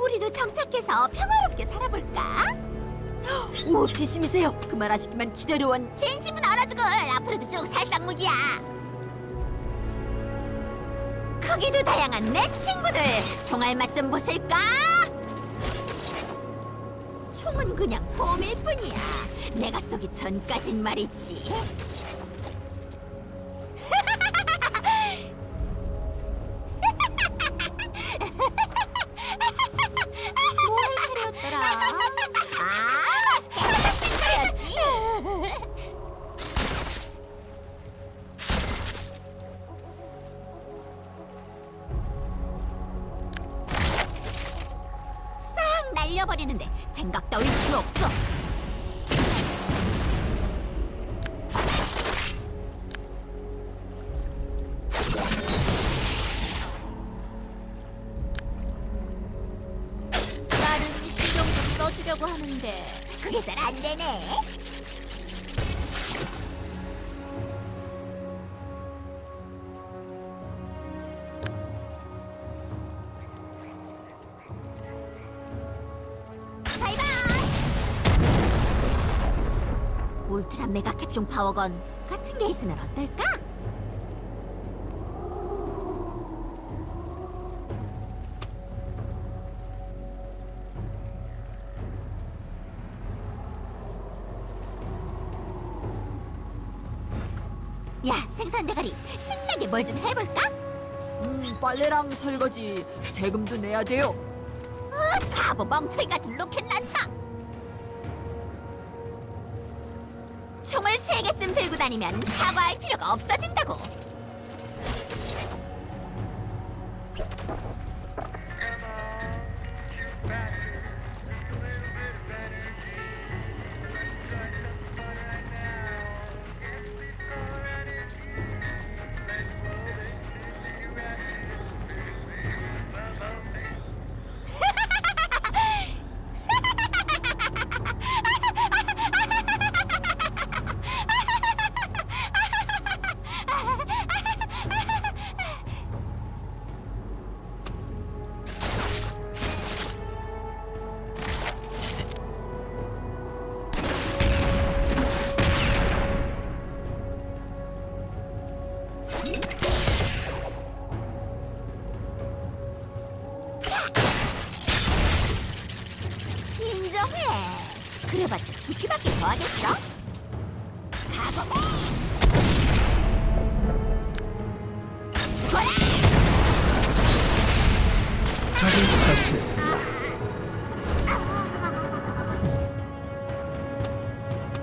우리도 정착해서 평화롭게 살아볼까? 오, 진심이세요? 그말 하시기만 기다려온 진심은 알아주고 앞으로도 쭉 살상무기야. 크기도 다양한 내 친구들 총알 맛 좀 보실까? 총은 그냥 봄일 뿐이야. 내가 쏘기 전까진 말이지. 날려버리는데 생각 따위 필요 없어. 나는 신경 좀 써주려고 하는데 그게 잘 안 되네. 울트라 메가 캡종 파워건 같은 게 있으면 어떨까? 야 생선 대가리 신나게 뭘 좀 해볼까? 음, 빨래랑 설거지 세금도 내야 돼요. 어, 바보 멍청이 같은 로켓 란창 총을 세 개쯤 들고 다니면 사과할 필요가 없어진다고 진정해 그래봤자 죽기밖에 더 하겠어? 죽어라 적을 처치했습니다.